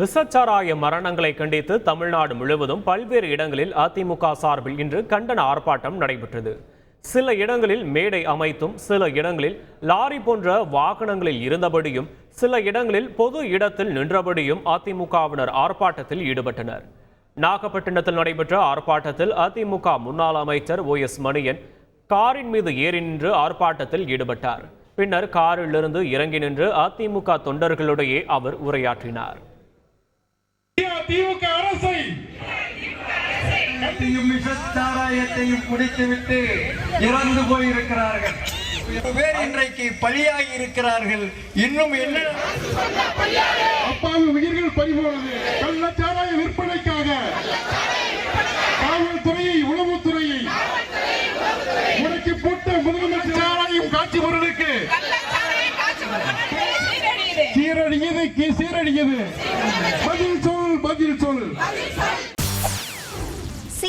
விசச்சாராய மரணங்களை கண்டித்து தமிழ்நாடு முழுவதும் பல்வேறு இடங்களில் அதிமுக சார்பில் இன்று கண்டன ஆர்ப்பாட்டம் நடைபெற்றது. சில இடங்களில் மேடை அமைத்தும் சில இடங்களில் லாரி போன்ற வாகனங்களில் இருந்தபடியும் சில இடங்களில் பொது இடத்தில் நின்றபடியும் அதிமுகவினர் ஆர்ப்பாட்டத்தில் ஈடுபட்டனர். நாகப்பட்டினத்தில் நடைபெற்ற ஆர்ப்பாட்டத்தில் அதிமுக முன்னாள் அமைச்சர் ஓ எஸ் மணியன் காரின் மீது ஏறி நின்று ஆர்ப்பாட்டத்தில் ஈடுபட்டார். பின்னர் காரிலிருந்து இறங்கி நின்று அதிமுக தொண்டர்களிடையே அவர் உரையாற்றினார். திமுக அரசை கட்டியும் விஷச்சாராயத்தையும் குடித்துவிட்டு இறந்து போயிருக்கிறார்கள். பேர் இன்றைக்கு பலியாகி இருக்கிறார்கள். இன்னும் என்ன? அப்பாவி உயிர்கள் பறிபோனது கள்ளச்சாராய விற்பனைக்காக. காவல்துறையை உளவுத்துறையை முடக்கி போட்ட முதலமைச்சர் சாராயம் காட்சி பொருளுக்கு. பதில் சொல் பதில்